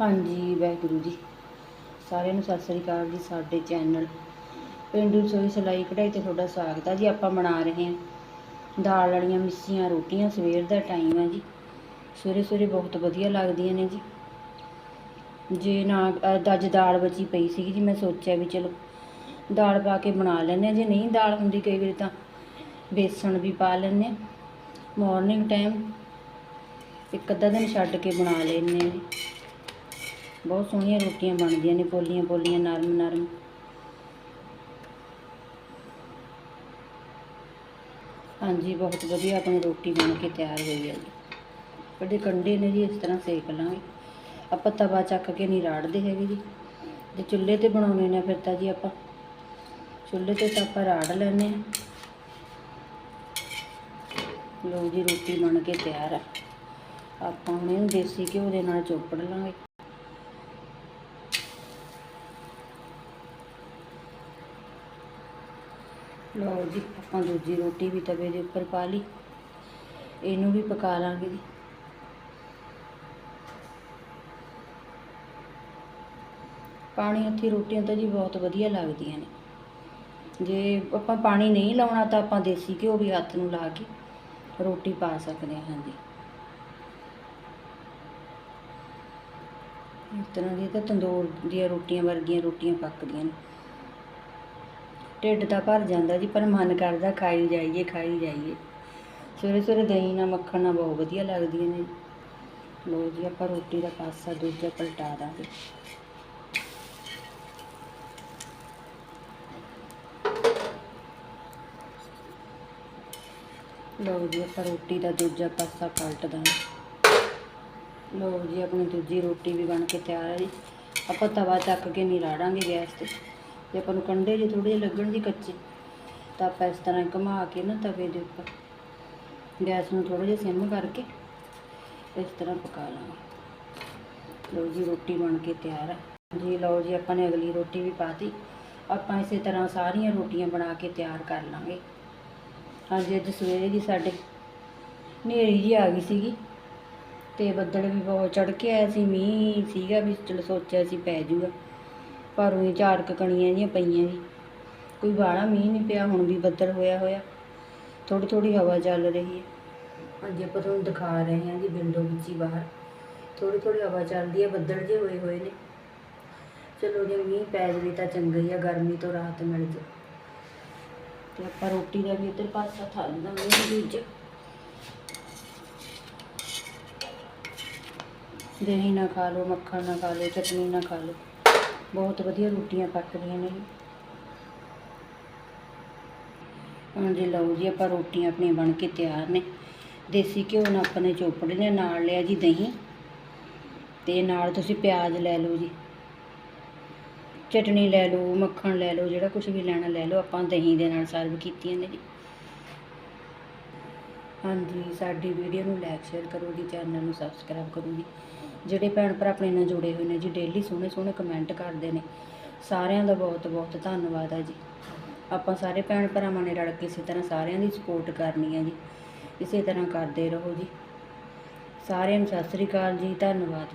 ਹਾਂਜੀ, ਵਾਹਿਗੁਰੂ ਜੀ। ਸਾਰਿਆਂ ਨੂੰ ਸਤਿ ਸ੍ਰੀ ਅਕਾਲ ਜੀ, ਸਾਡੇ ਚੈਨਲ। ਪਿੰਡੂ ਰਸੋਈ ਸਿਲਾਈ ਕਢਾਈ ਤੇ ਤੁਹਾਡਾ ਸਵਾਗਤ ਹੈ ਜੀ। ਆਪਾਂ ਬਣਾ ਰਹੇ ਹਾਂ ਦਾਲ ਵਾਲੀਆਂ ਮਿੱਸੀਆਂ, ਰੋਟੀਆਂ, ਸਵੇਰ ਦਾ ਟਾਈਮ ਹੈ ਜੀ। ਸਵੇਰੇ ਸਵੇਰੇ ਬਹੁਤ ਵਧੀਆ ਲੱਗਦੀਆਂ ਨੇ ਜੀ। ਜੇ ਨਾ, ਅੱਜ ਦਾਲ ਬਚੀ ਪਈ ਸੀਗੀ ਜੀ, ਮੈਂ ਸੋਚਿਆ ਵੀ ਚਲੋ ਦਾਲ ਪਾ ਕੇ ਬਣਾ ਲੈਂਦੇ ਹਾਂ। ਜੇ ਨਹੀਂ ਦਾਲ ਹੁੰਦੀ ਕਈ ਵਾਰੀ ਤਾਂ ਬੇਸਣ ਵੀ ਪਾ ਲੈਂਦੇ ਹਾਂ। ਮਾਰਨਿੰਗ ਟਾਈਮ ਇੱਕ ਅੱਧਾ ਦਿਨ ਛੱਡ ਕੇ ਬਣਾ ਲੈਂਦੇ ਹਾਂ। ਜੀ ਬਹੁਤ ਸੋਹਣੀਆਂ ਰੋਟੀਆਂ ਬਣਦੀਆਂ ਨੇ, ਪੋਲੀਆਂ ਪੋਲੀਆਂ, ਨਰਮ ਨਰਮ। ਹਾਂਜੀ, ਬਹੁਤ ਵਧੀਆ ਆਪਣੀ ਰੋਟੀ ਬਣ ਕੇ ਤਿਆਰ ਹੋਈ ਹੈ ਜੀ। ਜਿਹੜੇ ਕੰਡੇ ਨੇ ਜੀ, ਇਸ ਤਰ੍ਹਾਂ ਸੇਕ ਲਾਂਗੇ। ਆਪਾਂ ਤਵਾ ਚੱਕ ਕੇ ਨਹੀਂ ਰਾੜਦੇ ਹੈਗੇ ਜੀ। ਜੇ ਚੁੱਲ੍ਹੇ ਤੇ ਬਣਾਉਣੇ ਨੇ ਫਿਰ ਤਾਂ ਜੀ ਆਪਾਂ ਚੁੱਲ੍ਹੇ ਤੇ ਤਾਂ ਆਪਾਂ ਰਾੜ ਲੈਂਦੇ ਹਾਂ। ਲਓ ਜੀ, ਰੋਟੀ ਬਣ ਕੇ ਤਿਆਰ ਆ। ਆਪਾਂ ਹੁਣ ਇਹਨੂੰ ਦੇਸੀ ਘਿਓ ਦੇ ਨਾਲ ਚੋਪੜ ਲਾਂਗੇ। ਲਓ ਜੀ, ਆਪਾਂ ਦੂਜੀ ਰੋਟੀ ਵੀ ਤਵੇ ਦੇ ਉੱਪਰ ਪਾ ਲਈ। ਇਹਨੂੰ ਵੀ ਪਕਾ ਲਾਂਗੇ ਜੀ। ਪਾਣੀ ਹੱਥੀ ਰੋਟੀਆਂ ਤਾਂ ਜੀ ਬਹੁਤ ਵਧੀਆ ਲੱਗਦੀਆਂ ਨੇ। ਜੇ ਆਪਾਂ ਪਾਣੀ ਨਹੀਂ ਲਾਉਣਾ ਤਾਂ ਆਪਾਂ ਦੇਸੀ ਘਿਓ ਵੀ ਹੱਥ ਨੂੰ ਲਾ ਕੇ ਰੋਟੀ ਪਾ ਸਕਦੇ ਹਾਂ ਹਾਂਜੀ ਇਸ ਤਰ੍ਹਾਂ ਦੀ ਤਾਂ ਤੰਦੂਰ ਦੀਆਂ ਰੋਟੀਆਂ ਵਰਗੀਆਂ ਰੋਟੀਆਂ ਪੱਕਦੀਆਂ ਨੇ। ਢਿੱਡ ਤਾਂ ਭਰ ਜਾਂਦਾ ਜੀ, ਪਰ ਮਨ ਕਰਦਾ ਖਾਈ ਜਾਈਏ ਖਾਈ ਜਾਈਏ। ਸਵੇਰੇ ਸਵੇਰੇ ਦਹੀਂ ਨਾਲ ਮੱਖਣ ਨਾਲ ਬਹੁਤ ਵਧੀਆ ਲੱਗਦੀਆਂ ਨੇ। ਲੋ ਜੀ, ਆਪਾਂ ਰੋਟੀ ਦਾ ਪਾਸਾ ਦੂਜਾ ਪਲਟਾ ਦਾਂਗੇ। ਲਓ ਜੀ, ਆਪਾਂ ਰੋਟੀ ਦਾ ਦੂਜਾ ਪਾਸਾ ਪਲਟ ਦਾਂਗੇ। ਲਓ ਜੀ, ਆਪਣੀ ਦੂਜੀ ਰੋਟੀ ਵੀ ਬਣ ਕੇ ਤਿਆਰ ਹੈ ਜੀ। ਆਪਾਂ ਤਵਾ ਚੱਕ ਕੇ ਨਹੀਂ ਰਾੜਾਂਗੇ ਗੈਸ ਤੇ। ਜੇ ਆਪਾਂ ਨੂੰ ਕੰਡੇ ਜੇ ਥੋੜੇ ਜਿਹੇ ਲੱਗਣ ਜੀ ਕੱਚੇ, ਤਾਂ ਆਪਾਂ ਇਸ ਤਰ੍ਹਾਂ ਘੁਮਾ ਕੇ ਨਾ ਤਵੇ ਦੇ ਉੱਪਰ ਗੈਸ ਨੂੰ ਥੋੜਾ ਜਿਹਾ ਸਿਮ ਕਰਕੇ ਇਸ ਤਰ੍ਹਾਂ ਪਕਾ ਲਾਂਗੇ। ਲਓ ਜੀ ਰੋਟੀ ਬਣ ਕੇ ਤਿਆਰ ਹੈ ਜੀ ਲਓ ਜੀ ਆਪਾਂ ਨੇ ਅਗਲੀ ਰੋਟੀ ਵੀ ਪਾਤੀ ਆਪਾਂ ਇਸੇ ਤਰ੍ਹਾਂ ਸਾਰੀਆਂ ਰੋਟੀਆਂ ਬਣਾ ਕੇ ਤਿਆਰ ਕਰ ਲਾਂਗੇ। ਹਾਂਜੀ, ਅੱਜ ਸਵੇਰੇ ਦੀ ਸਾਡੇ ਹਨੇਰੀ ਜੀ ਆ ਗਈ ਸੀਗੀ ਤੇ ਬੱਦਲ ਵੀ ਬਹੁਤ ਚੜ ਕੇ ਆਇਆ ਸੀ, ਮੀਂਹ ਸੀਗਾ ਵੀ ਚਲੋ ਸੋਚਿਆ ਸੀ ਪੈ ਜੂਗਾ। ਪਰ ਉਹ ਚਾਰ ਕੁ ਕਣੀਆਂ ਜਿਹੀਆਂ ਪਈਆਂ ਜੀ ਕੋਈ ਬਾਹਲਾ ਮੀਂਹ ਨਹੀਂ ਪਿਆ, ਹੁਣ ਵੀ ਬੱਦਲ ਹੋਇਆ ਹੋਇਆ। ਥੋੜੀ ਥੋੜੀ ਹਵਾ ਚੱਲ ਰਹੀ ਹੈ। ਅੱਜ ਆਪਾਂ ਤੁਹਾਨੂੰ ਦਿਖਾ ਰਹੇ ਹਾਂ ਜੀ ਵਿੰਡੋ ਵਿੱਚ ਹੀ ਬਾਹਰ। ਥੋੜੀ ਥੋੜੀ ਹਵਾ ਚੱਲਦੀ ਹੈ, ਬੱਦਲ ਜੇ ਹੋਏ ਹੋਏ ਨੇ। ਚਲੋ ਜੇ ਮੀਂਹ ਪੈ ਜਾਵੇ ਤਾਂ ਚੰਗਾ ਹੀ ਆ, ਗਰਮੀ ਤੋਂ ਰਾਹਤ ਮਿਲ ਜੇ। ਤੇ ਆਪਾਂ ਰੋਟੀ ਦਾ ਵੀ ਇੱਧਰ ਪਾਸਾ ਥਾਲ ਦਾਂਗੇ ਦੂਜਾ ਦਹੀਂ ਨਾ ਖਾ ਲਓ, ਮੱਖਣ ਨਾ ਖਾ ਲਓ, ਚਟਨੀ ਨਾ ਖਾ ਲਓ। ਬਹੁਤ ਵਧੀਆ ਰੋਟੀਆਂ ਪੱਕਦੀਆਂ ਨੇ। ਹਾਂਜੀ ਲਓ ਜੀ, ਆਪਾਂ ਰੋਟੀਆਂ ਆਪਣੀਆਂ ਬਣ ਕੇ ਤਿਆਰ ਨੇ। ਦੇਸੀ ਘਿਓ ਨਾਲ ਆਪਾਂ ਨੇ ਚੋਪੜੇ ਨੇ, ਨਾਲ ਲਿਆ ਜੀ ਦਹੀਂ। ਤੇ ਨਾਲ ਤੁਸੀਂ ਪਿਆਜ਼ ਲੈ ਲਓ ਜੀ। ਚਟਨੀ ਲੈ ਲਓ, ਮੱਖਣ ਲੈ ਲਓ, ਜਿਹੜਾ ਕੁਝ ਵੀ ਲੈਣਾ ਲੈ ਲਓ, ਆਪਾਂ ਦਹੀਂ ਦੇ ਨਾਲ ਸਰਵ ਕੀਤੀਆਂ ਨੇ ਜੀ। ਹਾਂਜੀ, ਸਾਡੀ ਵੀਡੀਓ ਨੂੰ ਲਾਈਕ ਸ਼ੇਅਰ ਕਰੋ ਜੀ ਚੈਨਲ ਨੂੰ ਸਬਸਕ੍ਰਾਈਬ ਕਰੋ ਜੀ। ਜਿਹੜੇ ਭੈਣ ਭਰਾ ਆਪਣੇ ਨਾਲ ਜੁੜੇ ਹੋਏ ਨੇ ਜੀ ਡੇਲੀ ਸੋਹਣੇ ਸੋਹਣੇ ਕਮੈਂਟ ਕਰਦੇ ਨੇ। ਸਾਰਿਆਂ ਦਾ ਬਹੁਤ ਬਹੁਤ ਧੰਨਵਾਦ ਆ ਜੀ। ਆਪਾਂ ਸਾਰੇ ਭੈਣ ਭਰਾਵਾਂ ਨੇ ਰਲ ਕੇ ਇਸੇ ਤਰ੍ਹਾਂ ਸਾਰਿਆਂ ਦੀ ਸਪੋਰਟ ਕਰਨੀ ਹੈ ਜੀ। ਇਸੇ ਤਰ੍ਹਾਂ ਕਰਦੇ ਰਹੋ ਜੀ। ਸਾਰਿਆਂ ਨੂੰ ਸਤਿ ਸ੍ਰੀ ਅਕਾਲ ਜੀ, ਧੰਨਵਾਦ।